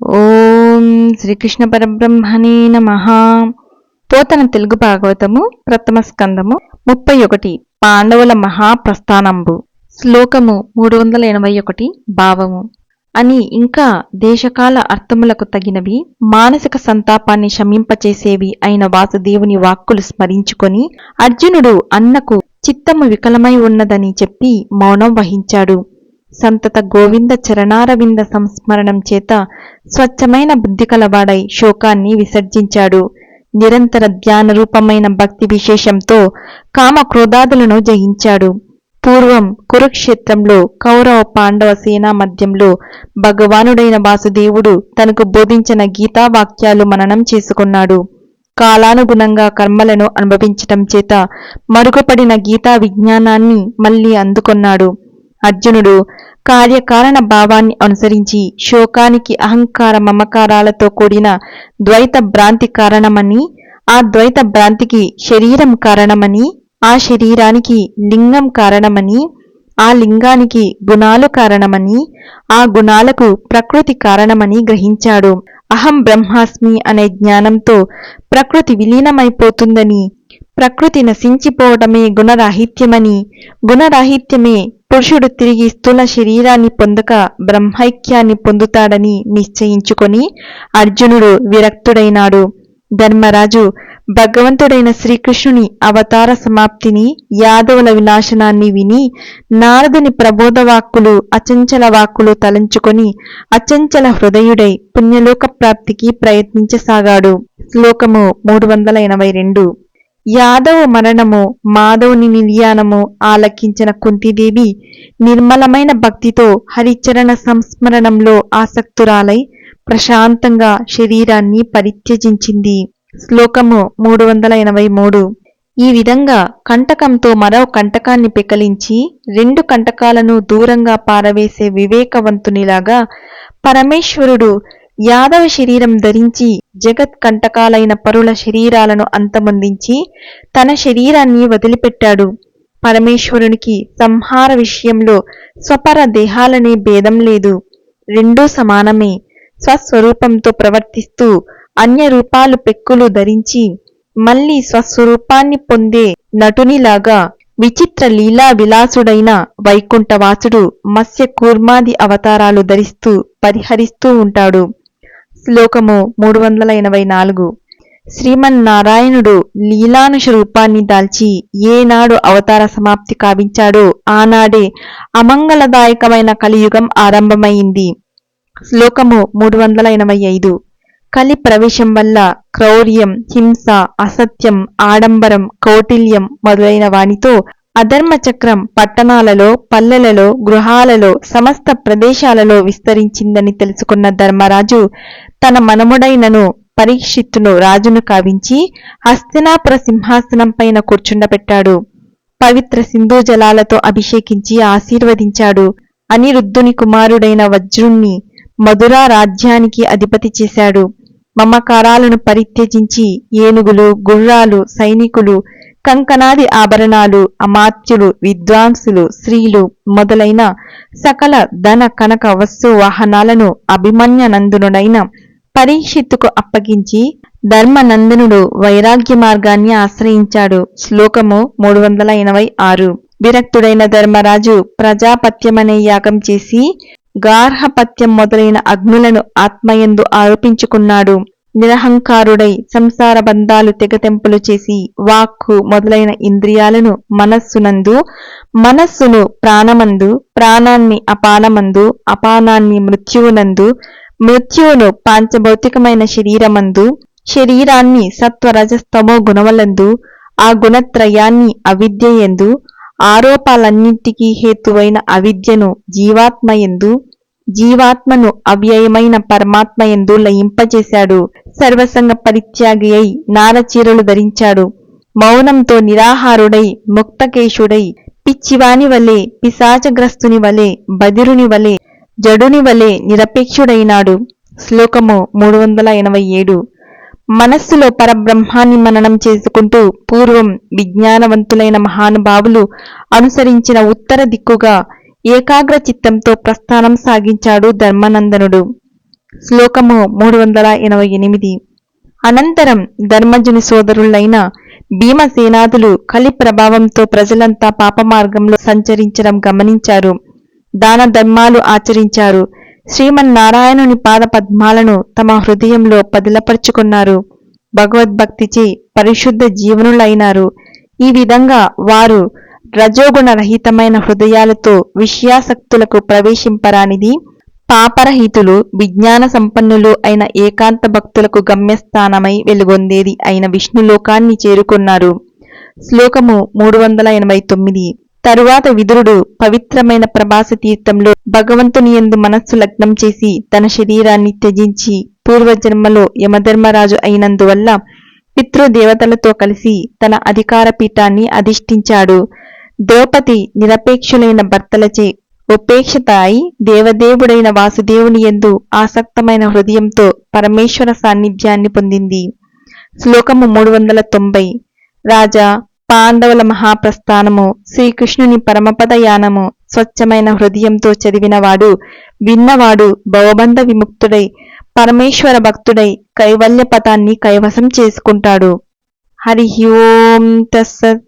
ఓం శ్రీకృష్ణ పరబ్రహ్మణే నమ. పోతన తెలుగు భాగవతము ప్రథమ స్కందము ముప్పై ఒకటి పాండవుల మహాప్రస్థానంబు. శ్లోకము మూడు వందల ఎనభై ఒకటి భావము. అని ఇంకా దేశకాల అర్థములకు తగినవి మానసిక సంతాపాన్ని శమింపచేసేవి అయిన వాసుదేవుని వాక్కులు స్మరించుకొని అర్జునుడు అన్నకు చిత్తము వికలమై ఉన్నదని చెప్పి మౌనం వహించాడు. సంతత గోవింద చరణారవింద సంస్మరణం చేత స్వచ్ఛమైన బుద్ధి కలవాడై శోకాన్ని విసర్జించాడు. నిరంతర ధ్యాన రూపమైన భక్తి విశేషంతో కామ క్రోధాదులను జయించాడు. పూర్వం కురుక్షేత్రంలో కౌరవ పాండవ సేనా మధ్యంలో భగవానుడైన వాసుదేవుడు తనకు బోధించిన గీతా వాక్యాలు మననం చేసుకున్నాడు. కాలానుగుణంగా కర్మలను అనుభవించటం చేత మరుగుపడిన గీతా విజ్ఞానాన్ని మళ్ళీ అందుకున్నాడు. అర్జునుడు కార్యకారణ భావాన్ని అనుసరించి శోకానికి అహంకార మమకారాలతో కూడిన ద్వైత భ్రాంతి కారణమని ఆ ద్వైత భ్రాంతికి శరీరం కారణమని ఆ శరీరానికి లింగం కారణమని ఆ లింగానికి గుణాలు కారణమని ఆ గుణాలకు ప్రకృతి కారణమని గ్రహించాడు. అహం బ్రహ్మాస్మి అనే జ్ఞానంతో ప్రకృతి విలీనమైపోతుందని ప్రకృతి నశించిపోవటమే గుణరాహిత్యమని గుణరాహిత్యమే పురుషుడు తిరిగి స్థూల శరీరాన్ని పొందక బ్రహ్మైక్యాన్ని పొందుతాడని నిశ్చయించుకొని అర్జునుడు విరక్తుడైనాడు. ధర్మరాజు భగవంతుడైన శ్రీకృష్ణుని అవతార సమాప్తిని యాదవుల వినాశనాన్ని విని నారదుని ప్రబోధ వాక్కులు అచంచల వాక్కులు తలంచుకొని అచంచల హృదయుడై పుణ్యలోక ప్రాప్తికి ప్రయత్నించసాగాడు. శ్లోకము మూడు వందల ఎనభై రెండు. యాదవ మరణము మాధవుని నిర్యాణము ఆలకించిన కుంతిదేవి నిర్మలమైన భక్తితో హరిచరణ సంస్మరణంలో ఆసక్తురాలై ప్రశాంతంగా శరీరాన్ని పరిత్యజించింది. శ్లోకము మూడు వందల ఎనభై మూడు. ఈ విధంగా కంటకంతో మరో కంటకాన్ని పెకలించి రెండు కంటకాలను దూరంగా పారవేసే వివేకవంతునిలాగా పరమేశ్వరుడు యాదవ శరీరం ధరించి జగత్ కంటకాలైన పరుల శరీరాలను అంతమొందించి తన శరీరాన్ని వదిలిపెట్టాడు. పరమేశ్వరునికి సంహార విషయంలో స్వపర దేహాలనే భేదం లేదు. రెండూ సమానమే. స్వస్వరూపంతో ప్రవర్తిస్తూ అన్య రూపాలు పెక్కులు ధరించి మళ్ళీ స్వస్వరూపాన్ని పొందే నటునిలాగా విచిత్ర లీలా విలాసుడైన వైకుంఠవాసుడు మత్స్య కూర్మాది అవతారాలు ధరిస్తూ పరిహరిస్తూ ఉంటాడు. శ్లోకము మూడు వందల ఎనభై నాలుగు శ్రీమన్నారాయణుడు లీలానుష రూపాన్ని దాల్చి ఏనాడు అవతార సమాప్తి కావించాడో ఆనాడే అమంగళదాయకమైన కలియుగం ఆరంభమైంది. శ్లోకము మూడు వందల ఎనభై ఐదు కలి ప్రవేశం వల్ల క్రౌర్యం హింస అసత్యం ఆడంబరం కౌటిల్యం మొదలైన వానితో అధర్మ చక్రం పట్టణాలలో పల్లెలలో గృహాలలో సమస్త ప్రదేశాలలో విస్తరించిందని తెలుసుకున్న ధర్మరాజు తన మనముడైనను పరీక్షిత్తును రాజును కావించి హస్తినాపుర సింహాసనం పైన కూర్చుండబెట్టాడు. పవిత్ర సింధు జలాలతో అభిషేకించి ఆశీర్వదించాడు. అనిరుద్ధుని కుమారుడైన వజ్రుణ్ణి మధురా రాజ్యానికి అధిపతి చేశాడు. మమకారాలను పరిత్యజించి ఏనుగులు గుర్రాలు సైనికులు కంకణాది ఆభరణాలు అమాత్యులు విద్వాంసులు స్త్రీలు మొదలైన సకల ధన కనక వస్తు వాహనాలను అభిమన్యనందునుడైన పరీక్షిత్తుకు అప్పగించి ధర్మనందనుడు వైరాగ్య మార్గాన్ని ఆశ్రయించాడు. శ్లోకము మూడు వందల ఎనభై ఆరు. విరక్తుడైన ధర్మరాజు ప్రజాపత్యమనే యాగం చేసి గార్హపత్యం మొదలైన అగ్నులను ఆత్మయందు ఆరోపించుకున్నాడు. నిరహంకారుడై సంసార బంధాలు తెగతెంపులు చేసి వాక్కు మొదలైన ఇంద్రియాలను మనస్సునందు మనస్సును ప్రాణమందు ప్రాణాన్ని అపానమందు అపానాన్ని మృత్యువునందు మృత్యువును పాంచభౌతికమైన శరీరమందు శరీరాన్ని సత్వరజస్తమో గుణములందు ఆ గుణత్రయాన్ని అవిద్య ఎందు ఆరోపాలన్నింటికీ హేతువైన అవిద్యను జీవాత్మ ఎందు జీవాత్మను అవ్యయమైన పరమాత్మ ఎందు లయింపజేశాడు. సర్వసంగ పరిత్యాగి అయి నారచీరలు ధరించాడు. మౌనంతో నిరాహారుడై ముక్తకేశుడై పిచ్చివాని వలె పిశాచగ్రస్తుని వలె బదిరుని వలె జడుని వలె నిరపేక్షుడైనాడు. శ్లోకము మూడు వందల ఎనభై ఏడు. మనస్సులో పరబ్రహ్మాన్ని మననం చేసుకుంటూ పూర్వం విజ్ఞానవంతులైన మహానుభావులు అనుసరించిన ఉత్తర దిక్కుగా ఏకాగ్ర చిత్తంతో ప్రస్థానం సాగించాడు ధర్మనందనుడు. శ్లోకము మూడు వందల ఎనభై ఎనిమిది. అనంతరం ధర్మజుని సోదరులైన భీమసేనాదులు కలి ప్రభావంతో ప్రజలంతా పాపమార్గంలో సంచరించడం గమనించారు. దాన ధర్మాలు ఆచరించారు. శ్రీమన్నారాయణుని పాద పద్మాలను తమ హృదయంలో పదిలపరుచుకున్నారు. భగవద్భక్తిచే పరిశుద్ధ జీవనులైనారు. ఈ విధంగా వారు రజోగుణ రహితమైన హృదయాలతో విషయాసక్తులకు ప్రవేశింపరానిది పాపరహితులు విజ్ఞాన సంపన్నులు అయిన ఏకాంత భక్తులకు గమ్యస్థానమై వెలుగొందేది అయిన విష్ణులోకాన్ని చేరుకున్నారు. శ్లోకము మూడు వందల ఎనభై తొమ్మిది. తరువాత విదురుడు పవిత్రమైన ప్రభాస తీర్థంలో భగవంతుని యందు మనస్సు లగ్నం చేసి తన శరీరాన్ని త్యజించి పూర్వజన్మలో యమధర్మరాజు అయినందువల్ల పితృదేవతలతో కలిసి తన అధికార పీఠాన్ని అధిష్ఠించాడు. ద్రౌపది నిరపేక్షులైన భర్తలచే ఉపేక్షత అయి దేవదేవుడైన వాసుదేవుని ఎందు ఆసక్తమైన హృదయంతో పరమేశ్వర సాన్నిధ్యాన్ని పొందింది. శ్లోకము మూడు వందల తొంభై రాజా పాండవుల మహాప్రస్థానము శ్రీకృష్ణుని పరమపద యానము స్వచ్ఛమైన హృదయంతో చదివినవాడు విన్నవాడు భవబంధ విముక్తుడై పరమేశ్వర భక్తుడై కైవల్య పథాన్ని కైవసం చేసుకుంటాడు. హరి ఓం తస్సత్